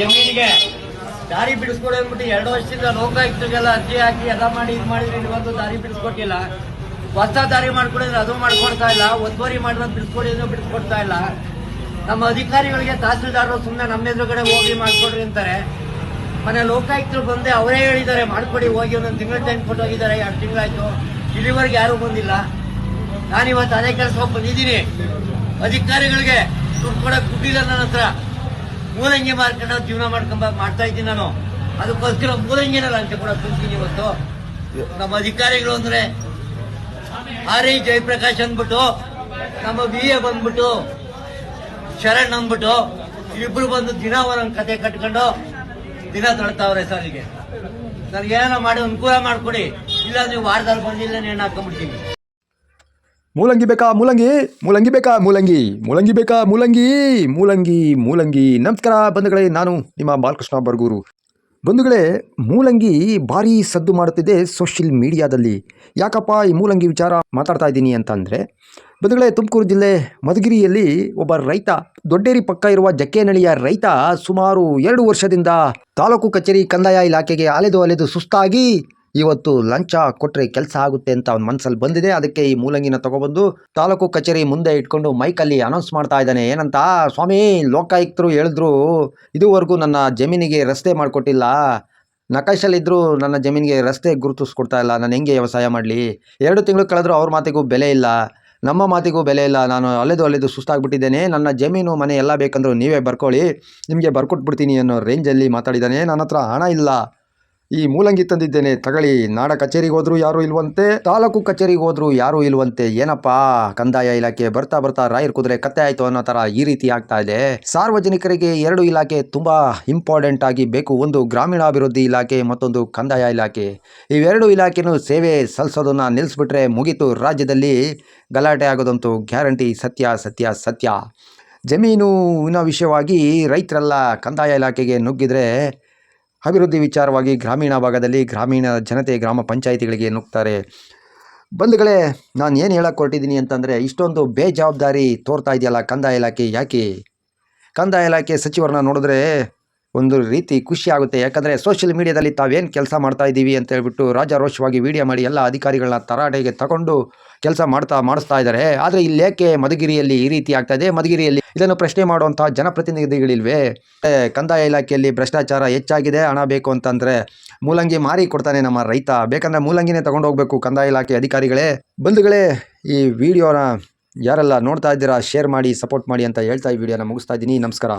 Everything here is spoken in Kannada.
ಜಮೀನಿಗೆ ದಾರಿ ಬಿಡಿಸ್ಕೊಡಿ ಅಂದ್ಬಿಟ್ಟು ಎರಡು ವರ್ಷದಿಂದ ಲೋಕಾಯುಕ್ತರಿಗೆಲ್ಲ ಅರ್ಜಿ ಹಾಕಿ ಎಲ್ಲ ಮಾಡಿ ಇದ್ ಮಾಡಿದ್ರೆ ಇವತ್ತು ದಾರಿ ಬಿಡಿಸ್ಕೊಟ್ಟಿಲ್ಲ. ಹೊಸ ದಾರಿ ಮಾಡ್ಕೊಡಿದ್ರೆ ಅದು ಮಾಡ್ಕೊಡ್ತಾ ಇಲ್ಲ. ಒತ್ತುವರಿ ಮಾಡಿದ್ರೆ ಬಿಡಿಸ್ಕೊಡಿ ಅಂದ್ರೆ ಬಿಡಿಸ್ಕೊಡ್ತಾ ಇಲ್ಲ. ನಮ್ಮ ಅಧಿಕಾರಿಗಳಿಗೆ ತಹಸೀಲ್ದಾರರು ಸುಮ್ಮನೆ ನಮ್ಮ ಎದುರುಗಡೆ ಹೋಗಿ ಮಾಡ್ಕೊಡ್ರಿ ಅಂತಾರೆ. ಮನೆ ಲೋಕಾಯುಕ್ತರು ಬಂದೆ ಅವರೇ ಹೇಳಿದ್ದಾರೆ, ಮಾಡ್ಕೊಡಿ, ಹೋಗಿ ಒಂದೊಂದು ತಿಂಗಳ ಟೈಮ್ ಕೊಟ್ಟೋಗಿದ್ದಾರೆ, ಎರಡು ತಿಂಗಳಾಯ್ತು ಇಲ್ಲಿವರೆಗೆ ಯಾರು ಬಂದಿಲ್ಲ. ನಾನಿವತ್ತು ಅದೇ ಕೆಲಸ ಬಂದಿದ್ದೀನಿ ಅಧಿಕಾರಿಗಳಿಗೆ ದುಡ್ಡು ಕೊಡಕ್ ದುಡ್ಡಿಲ್ಲ ನನ್ನ ಹತ್ರ. ಮೂಲಂಗಿ ಮಾರ್ಕೊಂಡು ಜೀವನ ಮಾಡ್ಕೊಂಬ, ಮಾಡ್ತಾ ಇದ್ದೀನಿ ನಾನು. ಅದಕ್ಕೋಸ್ಕರ ಮೂಲಂಗಿನಲ್ಲ ಅಂತ ಕೂಡ ಕುಂತೀನಿ ಇವತ್ತು. ನಮ್ಮ ಅಧಿಕಾರಿಗಳು ಅಂದ್ರೆ ಆರ್ ಐ ಜಯಪ್ರಕಾಶ್ ಅಂದ್ಬಿಟ್ಟು, ನಮ್ಮ ಬಿ ಎ ಬಂದ್ಬಿಟ್ಟು, ಶರಣ್ ಅಂದ್ಬಿಟ್ಟು, ಇಬ್ರು ಬಂದು ದಿನ ಒಂದೊಂದು ಕತೆ ಕಟ್ಕೊಂಡು ದಿನ ತಳ್ತಾವ್ರೆ ಸರ್ ನನಗೆ ಏನೋ ಮಾಡಿ ಅನುಕೂಲ ಮಾಡ್ಕೊಡಿ. ಇಲ್ಲ ನೀವು ವಾರದಲ್ಲಿ ಬಂದಿಲ್ಲ ನೇಣು ಹಾಕೊಂಡ್ಬಿಡ್ತೀನಿ. ಮೂಲಂಗಿ ಬೇಕಾ ಮೂಲಂಗಿ ಮೂಲಂಗಿ ಬೇಕಾ ಮೂಲಂಗಿ ಮೂಲಂಗಿ ಬೇಕಾ ಮೂಲಂಗಿ ಮೂಲಂಗಿ ಮೂಲಂಗಿ ನಮಸ್ಕಾರ ಬಂಧುಗಳೇ, ನಾನು ನಿಮ್ಮ ಬಾಲಕೃಷ್ಣ ಬರ್ಗೂರು. ಬಂಧುಗಳೇ, ಮೂಲಂಗಿ ಭಾರಿ ಸದ್ದು ಮಾಡುತ್ತಿದೆ ಸೋಷಿಯಲ್ ಮೀಡಿಯಾದಲ್ಲಿ ಯಾಕಪ್ಪ ಈ ಮೂಲಂಗಿ ವಿಚಾರ ಮಾತಾಡ್ತಾ ಇದ್ದೀನಿ ಅಂತಂದರೆ, ಬಂಧುಗಳೇ, ತುಮಕೂರು ಜಿಲ್ಲೆ ಮಧುಗಿರಿಯಲ್ಲಿ ಒಬ್ಬ ರೈತ, ದೊಡ್ಡೇರಿ ಪಕ್ಕ ಇರುವ ಜಕ್ಕೇನಹಳ್ಳಿಯ ರೈತ ಸುಮಾರು ಎರಡು ವರ್ಷದಿಂದ ತಾಲೂಕು ಕಚೇರಿ ಕಂದಾಯ ಇಲಾಖೆಗೆ ಅಲೆದು ಅಲೆದು ಸುಸ್ತಾಗಿ ಇವತ್ತು ಲಂಚ ಕೊಟ್ಟರೆ ಕೆಲಸ ಆಗುತ್ತೆ ಅಂತ ಅವ್ನ ಮನಸ್ಸಲ್ಲಿ ಬಂದಿದೆ. ಅದಕ್ಕೆ ಈ ಮೂಲಂಗಿನ ತಗೊಬಂದು ತಾಲೂಕು ಕಚೇರಿ ಮುಂದೆ ಇಟ್ಕೊಂಡು ಮೈಕಲ್ಲಿ ಅನೌನ್ಸ್ ಮಾಡ್ತಾ ಇದ್ದಾನೆ. ಏನಂತ? ಸ್ವಾಮಿ, ಲೋಕಾಯುಕ್ತರು ಹೇಳಿದ್ರು, ಇದುವರೆಗೂ ನನ್ನ ಜಮೀನಿಗೆ ರಸ್ತೆ ಮಾಡಿಕೊಟ್ಟಿಲ್ಲ. ನಕಾಶಲ್ಲಿದ್ದರೂ ನನ್ನ ಜಮೀನಿಗೆ ರಸ್ತೆ ಗುರುತಿಸ್ಕೊಡ್ತಾ ಇಲ್ಲ. ನಾನು ಹೆಂಗೆ ವ್ಯವಸಾಯ ಮಾಡಲಿ? ಎರಡು ತಿಂಗಳು ಕಳೆದ್ರೂ ಅವ್ರ ಮಾತಿಗೂ ಬೆಲೆ ಇಲ್ಲ. ನಮ್ಮ ಮಾತಿಗೂ ಬೆಲೆ ಇಲ್ಲ. ನಾನು ಅಲೆದು ಅಲೆದು ಸುಸ್ತಾಗ್ಬಿಟ್ಟಿದ್ದೇನೆ. ನನ್ನ ಜಮೀನು, ಮನೆ ಎಲ್ಲ ಬೇಕಂದ್ರೂ ನೀವೇ ಬರ್ಕೊಳ್ಳಿ. ನಿಮಗೆ ಬರ್ಕೊಟ್ಬಿಡ್ತೀನಿ ಅನ್ನೋ ರೇಂಜಲ್ಲಿ ಮಾತಾಡಿದ್ದಾನೆ. ನನ್ನ ಹತ್ರ ಹಣ ಇಲ್ಲ. ಈ ಮೂಲಂಗಿ ತಂದಿದ್ದೇನೆ. ತಗಳಿ ನಾಡ ಕಚೇರಿಗೆ ಹೋದ್ರು ಯಾರು ಇಲ್ವಂತೆ? ತಾಲೂಕು ಕಚೇರಿಗೆ ಹೋದ್ರು ಯಾರು ಇಲ್ವಂತೆ? ಏನಪ್ಪಾ? ಕಂದಾಯ ಇಲಾಖೆ ಬರ್ತಾ ಬರ್ತಾ ರಾಯರ್ ಕುದುರೆ ಕತ್ತೆ ಆಯ್ತು ಅನ್ನೋ ತರ ಈ ರೀತಿ ಆಗ್ತಾ ಇದೆ. ಸಾರ್ವಜನಿಕರಿಗೆ ಎರಡು ಇಲಾಖೆ ತುಂಬಾ ಇಂಪಾರ್ಟೆಂಟ್ ಆಗಿ ಬೇಕು. ಒಂದು ಗ್ರಾಮೀಣಾಭಿವೃದ್ಧಿ ಇಲಾಖೆ, ಮತ್ತೊಂದು ಕಂದಾಯ ಇಲಾಖೆ. ಇವೆರಡು ಇಲಾಖೆನೂ ಸೇವೆ ಸಲ್ಲಿಸೋದನ್ನ ನಿಲ್ಲಿಸ್ಬಿಟ್ರೆ ಮುಗಿತು. ರಾಜ್ಯದಲ್ಲಿ ಗಲಾಟೆ ಆಗೋದಂತೂ ಗ್ಯಾರಂಟಿ ಸತ್ಯ ಸತ್ಯ ಸತ್ಯ. ಜಮೀನು ವಿಷಯವಾಗಿ ರೈತರೆಲ್ಲ ಕಂದಾಯ ಇಲಾಖೆಗೆ ನುಗ್ಗಿದ್ರೆ ಅಭಿವೃದ್ಧಿ ವಿಚಾರವಾಗಿ ಗ್ರಾಮೀಣ ಭಾಗದಲ್ಲಿ ಗ್ರಾಮೀಣ ಜನತೆ, ಗ್ರಾಮ ಪಂಚಾಯಿತಿಗಳಿಗೆ ನುಗ್ತಾರೆ. ಬಂಧುಗಳೇ, ನಾನು ಏನು ಹೇಳಕ್ಕೆ ಹೊರಟಿದ್ದೀನಿ ಅಂತಂದರೆ, ಇಷ್ಟೊಂದು ಬೇಜವಾಬ್ದಾರಿ ತೋರ್ತಾ ಇದೆಯಲ್ಲ ಕಂದಾಯ ಇಲಾಖೆ, ಯಾಕೆ? ಕಂದಾಯ ಇಲಾಖೆ ಸಚಿವರನ್ನ ನೋಡಿದ್ರೆ ಒಂದು ರೀತಿ ಖುಷಿ ಆಗುತ್ತೆ. ಯಾಕಂದರೆ ಸೋಷಿಯಲ್ ಮೀಡಿಯಾದಲ್ಲಿ ತಾವೇನು ಕೆಲಸ ಮಾಡ್ತಾ ಇದ್ದೀವಿ ಅಂತ ಹೇಳ್ಬಿಟ್ಟು ರಾಜಾರೋಷವಾಗಿ ವೀಡಿಯೋ ಮಾಡಿ ಎಲ್ಲ ಅಧಿಕಾರಿಗಳನ್ನ ತರಾಟೆಗೆ ತಗೊಂಡು ಕೆಲಸ ಮಾಡ್ತಾ ಮಾಡಿಸ್ತಾ ಇದ್ದಾರೆ. ಆದರೆ ಇಲ್ಲೇಕೆ ಮಧುಗಿರಿಯಲ್ಲಿ ಈ ರೀತಿ ಆಗ್ತಾ ಇದೆ? ಮಧುಗಿರಿಯಲ್ಲಿ ಇದನ್ನು ಪ್ರಶ್ನೆ ಮಾಡುವಂತಹ ಜನಪ್ರತಿನಿಧಿಗಳಿಲ್ವೇ? ಕಂದಾಯ ಇಲಾಖೆಯಲ್ಲಿ ಭ್ರಷ್ಟಾಚಾರ ಹೆಚ್ಚಾಗಿದೆ, ಹಣ ಬೇಕು ಅಂತಂದರೆ ಮೂಲಂಗಿ ಮಾರಿ ಕೊಡ್ತಾನೆ ನಮ್ಮ ರೈತ. ಬೇಕಂದ್ರೆ ಮೂಲಂಗಿನೇ ತಗೊಂಡು ಹೋಗಬೇಕು ಕಂದಾಯ ಇಲಾಖೆ ಅಧಿಕಾರಿಗಳೇ. ಬಂಧುಗಳೇ, ಈ ವಿಡಿಯೋನ ಯಾರೆಲ್ಲ ನೋಡ್ತಾ ಇದ್ದೀರಾ, ಶೇರ್ ಮಾಡಿ, ಸಪೋರ್ಟ್ ಮಾಡಿ ಅಂತ ಹೇಳ್ತಾ ಈ ವಿಡಿಯೋನ ಮುಗಿಸ್ತಾ ಇದ್ದೀನಿ. ನಮಸ್ಕಾರ.